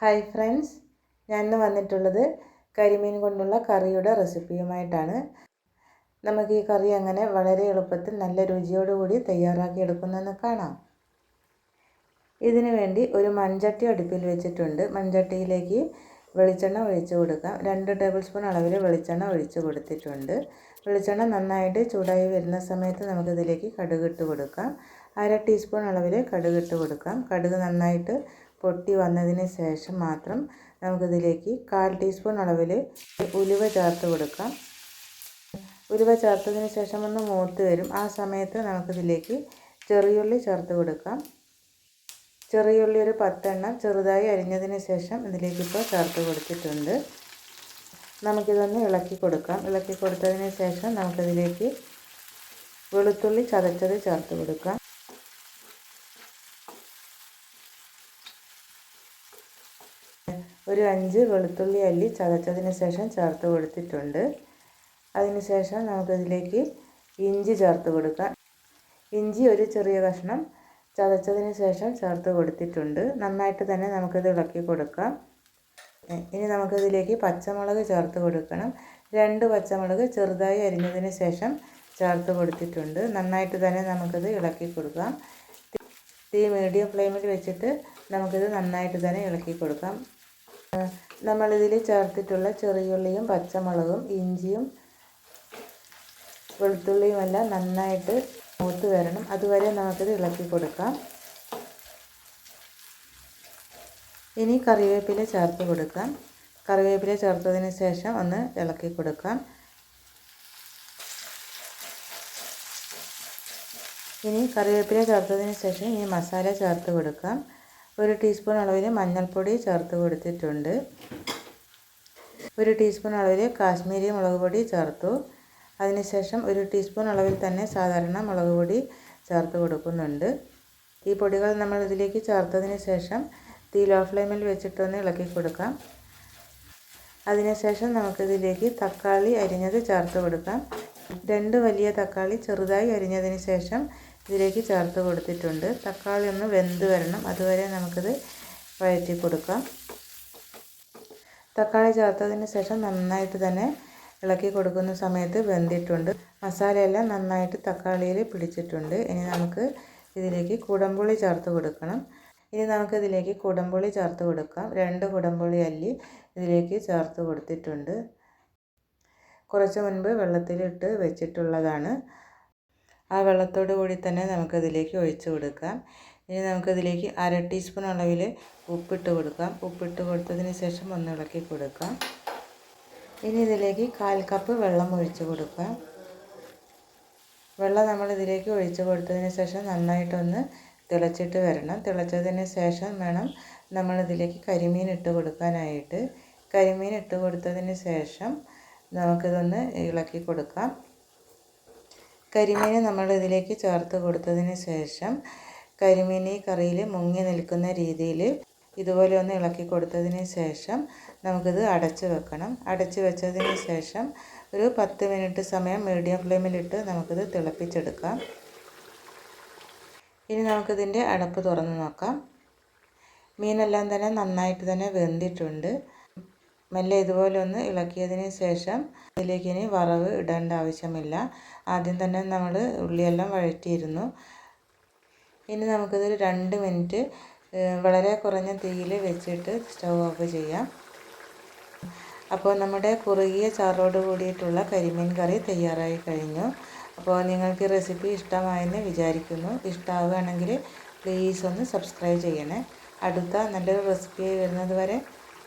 Hi friends ഞാൻ ഇന്ന് വന്നിട്ടുള്ളത് കരിമീൻ കൊണ്ടുള്ള കറിയുടെ റെസിപ്പിയുമായിട്ടാണ്. നമുക്ക് ഈ കറി അങ്ങനെ വളരെ എളുപ്പത്തിൽ നല്ല രുചിയോടുകൂടി തയ്യാറാക്കി എടുക്കുന്നതെന്ന് കാണാം. ഇതിനു വേണ്ടി ഒരു മൺചട്ടി അടുപ്പിൽ വെച്ചിട്ടുണ്ട്. മൺചട്ടിയിലേക്ക് വെളിച്ചെണ്ണ ഒഴിച്ചു കൊടുക്കാം. രണ്ട് ടേബിൾ സ്പൂൺ അളവിൽ വെളിച്ചെണ്ണ ഒഴിച്ച് കൊടുത്തിട്ടുണ്ട്. വെളിച്ചെണ്ണ നന്നായിട്ട് ചൂടായി വരുന്ന സമയത്ത് നമുക്കിതിലേക്ക് കടുകിട്ട് കൊടുക്കാം. അര ടീസ്പൂൺ അളവിൽ കടുകിട്ട് കൊടുക്കാം. കടുക് നന്നായിട്ട് പൊട്ടി വന്നതിന് ശേഷം മാത്രം നമുക്കിതിലേക്ക് കാൽ ടീസ്പൂൺ അളവിൽ ഉലുവ ചേർത്ത് കൊടുക്കാം. ഉലുവ ചേർത്തതിന് ശേഷം ഒന്ന് മൂത്ത് വരും. ആ സമയത്ത് നമുക്കിതിലേക്ക് ചെറിയുള്ളി ചേർത്ത് കൊടുക്കാം. ചെറിയുള്ളി ഒരു പത്തെണ്ണം ചെറുതായി അരിഞ്ഞതിന് ശേഷം ഇതിലേക്ക് ഇപ്പോൾ ചേർത്ത് കൊടുത്തിട്ടുണ്ട്. നമുക്കിതൊന്ന് ഇളക്കി കൊടുക്കാം. ഇളക്കി കൊടുത്തതിന് ശേഷം നമുക്കിതിലേക്ക് വെളുത്തുള്ളി ചതച്ചത് ചേർത്ത് കൊടുക്കാം. ഒരു അഞ്ച് വെളുത്തുള്ളി അല്ലി ചതച്ചതിന് ശേഷം ചേർത്ത് കൊടുത്തിട്ടുണ്ട്. അതിനുശേഷം നമുക്കതിലേക്ക് ഇഞ്ചി ചേർത്ത് കൊടുക്കാം. ഇഞ്ചി ഒരു ചെറിയ കഷ്ണം ചതച്ചതിന് ശേഷം ചേർത്ത് കൊടുത്തിട്ടുണ്ട്. നന്നായിട്ട് തന്നെ നമുക്കിത് ഇളക്കി കൊടുക്കാം. ഇനി നമുക്കിതിലേക്ക് പച്ചമുളക് ചേർത്ത് കൊടുക്കണം. രണ്ട് പച്ചമുളക് ചെറുതായി അരിഞ്ഞതിന് ശേഷം ചേർത്ത് കൊടുത്തിട്ടുണ്ട്. നന്നായിട്ട് തന്നെ നമുക്കിത് ഇളക്കി കൊടുക്കാം. തീ മീഡിയം ഫ്ലെയിമിൽ വെച്ചിട്ട് നമുക്കിത് നന്നായിട്ട് തന്നെ ഇളക്കി കൊടുക്കാം. നമ്മളിതിൽ ചേർത്തിട്ടുള്ള ചെറിയുള്ളിയും പച്ചമുളകും ഇഞ്ചിയും വെളുത്തുള്ളിയും എല്ലാം നന്നായിട്ട് മൂത്ത് വരണം. അതുവരെ നമുക്കിത് ഇളക്കി കൊടുക്കാം. ഇനി കറിവേപ്പില ചേർത്ത് കൊടുക്കാം. കറിവേപ്പില ചേർത്തതിന് ശേഷം ഒന്ന് ഇളക്കി കൊടുക്കാം. ഇനി കറിവേപ്പില ചേർത്തതിന് ശേഷം ഇനി മസാല ചേർത്ത് കൊടുക്കാം. ഒരു ടീസ്പൂൺ അളവിൽ മഞ്ഞൾപ്പൊടി ചേർത്ത് കൊടുത്തിട്ടുണ്ട്. ഒരു ടീസ്പൂൺ അളവിൽ കാശ്മീരി മുളക് പൊടി ചേർത്തു. അതിനുശേഷം ഒരു ടീസ്പൂൺ അളവിൽ തന്നെ സാധാരണ മുളക് പൊടി ചേർത്ത് കൊടുക്കുന്നുണ്ട്. ഈ പൊടികൾ നമ്മൾ ഇതിലേക്ക് ചേർത്തതിന് ശേഷം തീ ലോ ഫ്ലെയിമിൽ വെച്ചിട്ടൊന്ന് ഇളക്കി കൊടുക്കാം. അതിനുശേഷം നമുക്കിതിലേക്ക് തക്കാളി അരിഞ്ഞത് ചേർത്ത് കൊടുക്കാം. രണ്ട് വലിയ തക്കാളി ചെറുതായി അരിഞ്ഞതിന് ശേഷം ഇതിലേക്ക് ചേർത്ത് കൊടുത്തിട്ടുണ്ട്. തക്കാളി ഒന്ന് വെന്ത് വരണം. അതുവരെ നമുക്കിത് വഴറ്റി കൊടുക്കാം. തക്കാളി ചേർത്തതിന് ശേഷം നന്നായിട്ട് തന്നെ ഇളക്കി കൊടുക്കുന്ന സമയത്ത് വെന്തിട്ടുണ്ട്. മസാലയെല്ലാം നന്നായിട്ട് തക്കാളിയിൽ പിടിച്ചിട്ടുണ്ട്. ഇനി നമുക്ക് ഇതിലേക്ക് കുടംപുളി ചേർത്ത് കൊടുക്കണം. ഇനി നമുക്കിതിലേക്ക് കുടംപുളി ചേർത്ത് കൊടുക്കാം. രണ്ട് കുടംപുളി അല്ലി ഇതിലേക്ക് ചേർത്ത് കൊടുത്തിട്ടുണ്ട്. കുറച്ച് മുൻപ് വെള്ളത്തിലിട്ട് വെച്ചിട്ടുള്ളതാണ്. ആ വെള്ളത്തോടു കൂടി തന്നെ നമുക്കതിലേക്ക് ഒഴിച്ച് കൊടുക്കാം. ഇനി നമുക്കതിലേക്ക് അര ടീസ്പൂൺ അളവിൽ ഉപ്പിട്ട് കൊടുക്കാം. ഉപ്പിട്ട് കൊടുത്തതിന് ശേഷം ഒന്ന് ഇളക്കി കൊടുക്കാം. ഇനി ഇതിലേക്ക് കാൽ കപ്പ് വെള്ളം ഒഴിച്ച് കൊടുക്കാം. വെള്ളം നമ്മൾ ഇതിലേക്ക് ഒഴിച്ച് കൊടുത്തതിന് ശേഷം നന്നായിട്ടൊന്ന് തിളച്ചിട്ട് വരണം. തിളച്ചതിന് ശേഷം വേണം നമ്മളിതിലേക്ക് കരിമീൻ ഇട്ട് കൊടുക്കാനായിട്ട്. കരിമീൻ ഇട്ട് കൊടുത്തതിന് ശേഷം നമുക്കിതൊന്ന് ഇളക്കി കൊടുക്കാം. കരിമീൻ നമ്മൾ ഇതിലേക്ക് ചേർത്ത് കൊടുത്തതിന് ശേഷം കരിമീൻ ഈ കറിയിൽ മുങ്ങി നിൽക്കുന്ന രീതിയിൽ ഇതുപോലെ ഒന്ന് ഇളക്കി കൊടുത്തതിന് ശേഷം നമുക്കിത് അടച്ച് വെക്കണം. അടച്ച് വെച്ചതിന് ശേഷം ഒരു പത്ത് മിനിറ്റ് സമയം മീഡിയം ഫ്ലെയിമിലിട്ട് നമുക്കിത് തിളപ്പിച്ചെടുക്കാം. ഇനി നമുക്കിതിന്റെ അടപ്പ് തുറന്ന് നോക്കാം. മീനെല്ലാം തന്നെ നന്നായിട്ട് തന്നെ വെന്തിട്ടുണ്ട്. മെല്ലെ ഇതുപോലെ ഒന്ന് ഇളക്കിയതിന് ശേഷം ഇതിലേക്ക് ഇനി വറവ് ഇടേണ്ട ആവശ്യമില്ല. ആദ്യം തന്നെ നമ്മൾ ഉള്ളിയെല്ലാം വഴറ്റിയിരുന്നു. ഇനി നമുക്കിതൊരു രണ്ട് മിനിറ്റ് വളരെ കുറഞ്ഞ തീയിൽ വെച്ചിട്ട് സ്റ്റൗ ഓഫ് ചെയ്യാം. അപ്പോൾ നമ്മുടെ കുറുകിയ ചാറോട് കൂടിയിട്ടുള്ള കരിമീൻ കറി തയ്യാറായി കഴിഞ്ഞു. അപ്പോൾ നിങ്ങൾക്ക് റെസിപ്പി ഇഷ്ടമായെന്ന് വിചാരിക്കുന്നു. ഇഷ്ടമാവുകയാണെങ്കിൽ പ്ലീസ് ഒന്ന് സബ്സ്ക്രൈബ് ചെയ്യണേ. അടുത്ത നല്ലൊരു റെസിപ്പി വരുന്നത് വരെ